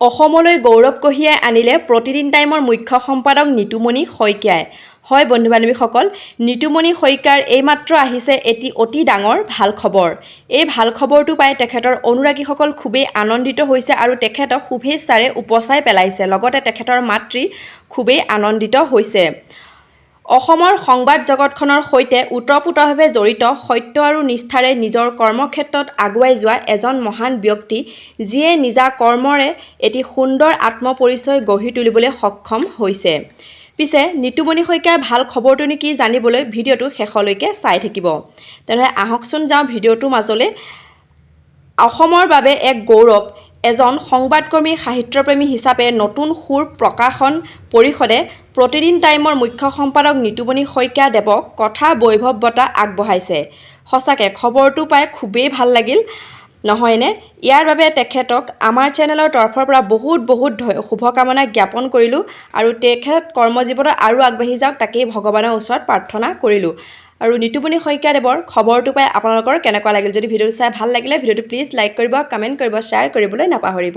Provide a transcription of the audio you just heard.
অসমলৈ গৌৰৱ কঢ়িয়াই আনিলে প্ৰতিদিন টাইমৰ মুখ্য সম্পাদক নিতুমণি শইকীয়াই। হয় বন্ধু বান্ধৱীসকল নিতুমণি শইকীয়াৰ এইমাত্ৰ আহিছে এটি অতি ডাঙৰ ভাল খবৰ। এই ভাল খবৰটো পাই তেখেতৰ অনুৰাগীসকল খুবেই আনন্দিত হৈছে আৰু তেখেতক শুভেচ্ছাৰে উপচাই পেলাইছে। লগতে তেখেতৰ মাতৃ খুবেই আনন্দিত হৈছে। অসমৰ সংবাদ জগতখনৰ সৈতে ওতঃপ্ৰোতভাৱে জড়িত সত্য আৰু নিষ্ঠাৰে নিজৰ কৰ্মক্ষেত্ৰত আগুৱাই যোৱা এজন মহান ব্যক্তি যিয়ে নিজা কৰ্মৰে এটি সুন্দৰ আত্মপৰিচয় গঢ়ি তুলিবলৈ সক্ষম হৈছে। পিছে নিতুমণি শইকীয়াৰ ভাল খবৰটোনো কি জানিবলৈ ভিডিঅ'টো শেষলৈকে চাই থাকিব। তেনেহ'লে আহকচোন যাওঁ ভিডিঅ'টোৰ মাজলৈ। অসমৰ বাবে এক গৌৰৱ এজন সংবাদকৰ্মী সাহিত্যপ্ৰেমী হিচাপে নতুন সুৰ প্ৰকাশন পৰিষদে প্ৰতিদিন টাইমৰ মুখ্য সম্পাদক নিতুমণি শইকীয়া দেৱক কথা বৈভৱ বঁটা আগবঢ়াইছে। সঁচাকৈ খবৰটো পাই খুবেই ভাল লাগিল নহয়নে? ইয়াৰ বাবে তেখেতক আমাৰ চেনেলৰ তৰফৰ পৰা বহুত বহুত শুভকামনা জ্ঞাপন কৰিলোঁ আৰু তেখেত কৰ্মজীৱনত আৰু আগবাঢ়ি যাওক তাকেই ভগৱানৰ ওচৰত প্ৰাৰ্থনা কৰিলোঁ। আৰু নিতুমণি শইকীয়াদেৱৰ খবৰটো পাই আপোনালোকৰ কেনেকুৱা লাগিল? যদি ভিডিঅ'টো চাই ভাল লাগিলে ভিডিঅ'টো প্লিজ লাইক কৰিব কমেণ্ট কৰিব শ্বেয়াৰ কৰিবলৈ নাপাহৰিব।